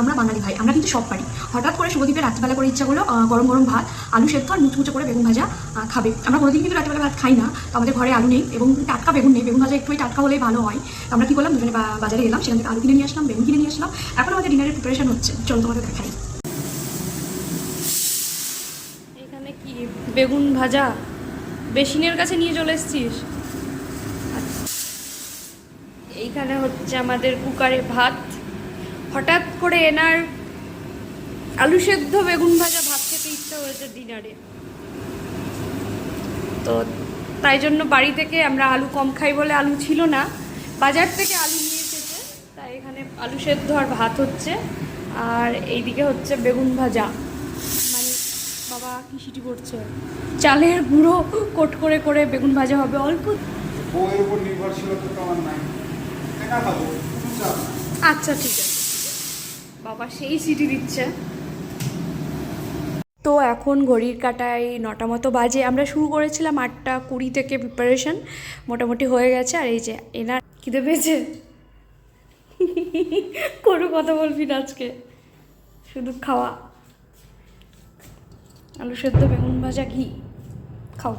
আমরা বাঙালি ভাই, আমরা কিন্তু সব পারি। হঠাৎ করে শুভদীপের রাত্রিবেলা করে ইচ্ছা করল গরম গরম ভাত, আলু সেদ্ধ আর মুচমুচে করে বেগুন ভাজা খাবে। আমরা কোনোদিন কিন্তু রাত্রিবেলা ভাত খাই না আমাদের ঘরে আলু নেই এবং টাটকা বেগুন নেই। বেগুন ভাজা একটুই টাটকা হলেই ভালো হয়। আমরা কি করলাম, দুজনে বাজারে এলাম, সেখান থেকে আলু কিনে নিয়ে আসলাম, বেগুন কিনে নিয়ে আসলাম। এখন আমাদের ডিনারের প্রিপারেশন হচ্ছে। চলো তোমাদের দেখাই। এখানে কি? বেগুন ভাজা? বেসিনের কাছে নিয়ে চলে এসছিস? আচ্ছা। এইখানে হচ্ছে আমাদের কুকারে ভাত। হঠাৎ করে এনার আলু সেদ্ধ বেগুন ভাজা ভাত খেতে ইচ্ছা হয়েছে ডিনারে। তো তাই জন্য বাড়ি থেকে আমরা আলু কম খাই বলে আলু ছিল না। বাজার থেকে আলু নিয়ে এসেছে তাই এখানে আলু সেদ্ধ আর ভাত হচ্ছে। আর এইদিকে হচ্ছে বেগুন ভাজা। মানে বাবা কি সিটি করছে? চালের গুঁড়ো কোট করে করে বেগুন ভাজা হবে অল্প। আচ্ছা ঠিক আছে। বাবা সেই সিটি দিচ্ছে। তো এখন ঘড়ির কাটায় নটা মতো বাজে। আমরা শুরু করেছিলাম আটটা কুড়ি থেকে প্রিপারেশন মোটামুটি হয়ে গেছে। আর এই যে এনার খিদে পেয়েছে। কোনো কথা বলবি না আজকে। শুধু খাওয়া। আলু সেদ্ধ, বেগুন ভাজা, ঘি। খাও।